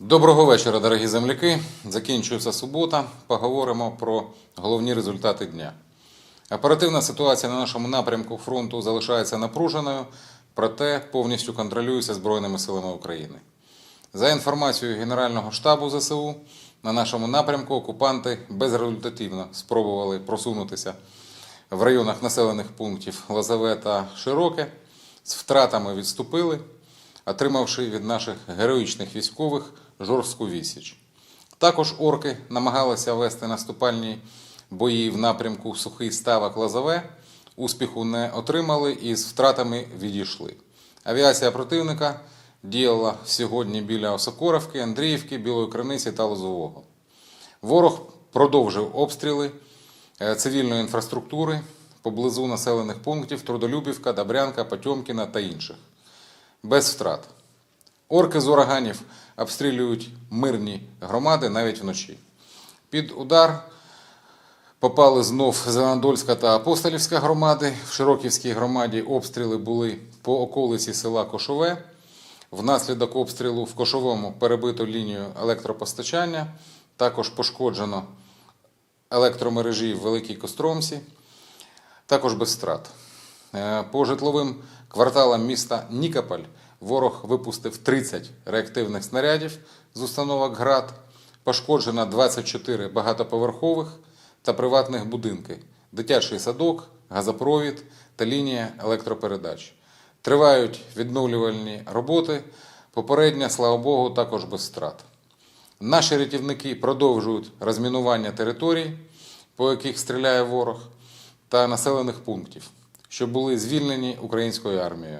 Доброго вечора, дорогі земляки. Закінчується субота. Поговоримо про головні результати дня. Оперативна ситуація на нашому напрямку фронту залишається напруженою, проте повністю контролюється Збройними силами України. За інформацією Генерального штабу ЗСУ, на нашому напрямку окупанти безрезультативно спробували просунутися в районах населених пунктів Лозове та Широке. З втратами відступили, отримавши від наших героїчних військових жорстку відсіч. Також орки намагалися вести наступальні бої в напрямку Сухий Ставок Лозове. Успіху не отримали і з втратами відійшли. Авіація противника діяла сьогодні біля Осокоровки, Андріївки, Білої Криниці та Лозового. Ворог продовжив обстріли е, цивільної інфраструктури поблизу населених пунктів Трудолюбівка, Добрянка, Потьомкіна та інших. Без втрат. Орки з ураганів обстрілюють мирні громади навіть вночі. Під удар попали знов Зеленодольська та Апостолівська громади. В Широківській громаді обстріли були по околиці села Кошове. Внаслідок обстрілу в Кошовому перебито лінію електропостачання. Також пошкоджено електромережі в Великій Костромці. Також без втрат. Е, По житловим кварталам міста Нікополь ворог випустив 30 реактивних снарядів з установок ГРАД. Пошкоджено 24 багатоповерхових та приватних будинки, дитячий садок, газопровід та лінія електропередач. Тривають відновлювальні роботи. Попередньо, слава Богу, також без втрат. Наші рятівники продовжують розмінування територій, по яких стріляє ворог, та населених пунктів, що були звільнені українською армією.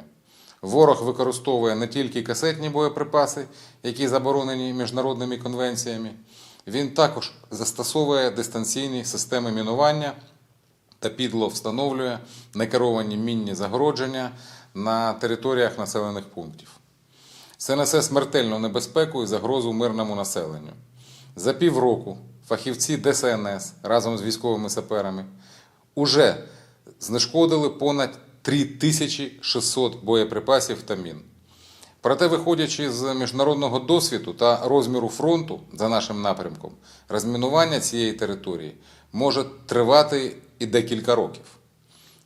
Ворог використовує не тільки касетні боєприпаси, які заборонені міжнародними конвенціями, він також застосовує дистанційні системи мінування та підло встановлює некеровані мінні загородження на територіях населених пунктів. Це несе смертельну небезпеку і загрозу мирному населенню. За півроку фахівці ДСНС разом з військовими саперами уже знешкодили понад 3600 боєприпасів та мін. Проте, виходячи з міжнародного досвіду та розміру фронту за нашим напрямком, розмінування цієї території може тривати і декілька років.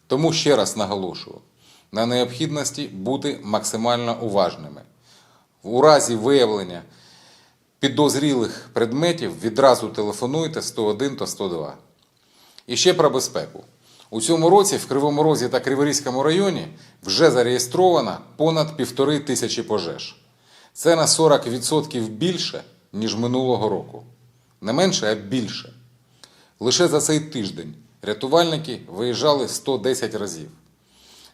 Тому ще раз наголошую на необхідності бути максимально уважними. У разі виявлення підозрілих предметів відразу телефонуйте 101 та 102. І ще про безпеку. У цьому році в Кривому Розі та Криворізькому районі вже зареєстровано понад півтори тисячі пожеж. Це на 40% більше, ніж минулого року. Не менше, а більше. Лише за цей тиждень рятувальники виїжджали 110 разів.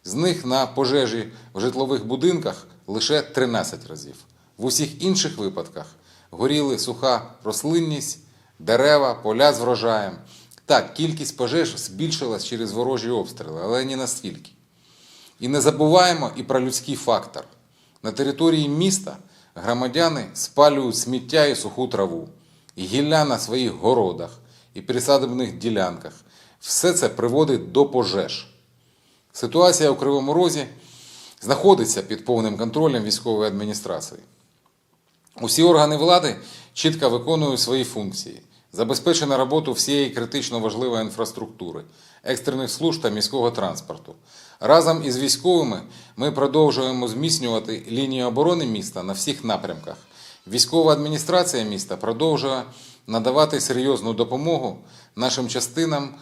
З них на пожежі в житлових будинках лише 13 разів. В усіх інших випадках горіли суха рослинність, дерева, поля з врожаєм. Так, кількість пожеж збільшилась через ворожі обстріли, але не настільки. І не забуваємо і про людський фактор. На території міста громадяни спалюють сміття і суху траву, і гілля на своїх городах і присадибних ділянках. Все це приводить до пожеж. Ситуація у Кривому Розі знаходиться під повним контролем військової адміністрації. Усі органи влади чітко виконують свої функції. Забезпечена роботу всієї критично важливої інфраструктури, екстрених служб та міського транспорту. Разом із військовими ми продовжуємо зміцнювати лінію оборони міста на всіх напрямках. Військова адміністрація міста продовжує надавати серйозну допомогу нашим частинам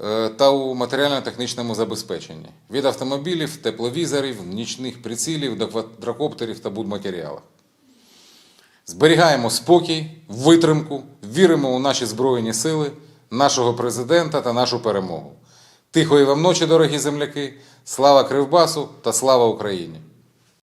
е, та у матеріально-технічному забезпеченні від автомобілів, тепловізорів, нічних прицілів до квадрокоптерів та будматеріалів. Зберігаємо спокій, витримку, віримо у наші Збройні сили, нашого президента та нашу перемогу. Тихої вам ночі, дорогі земляки! Слава Кривбасу та слава Україні!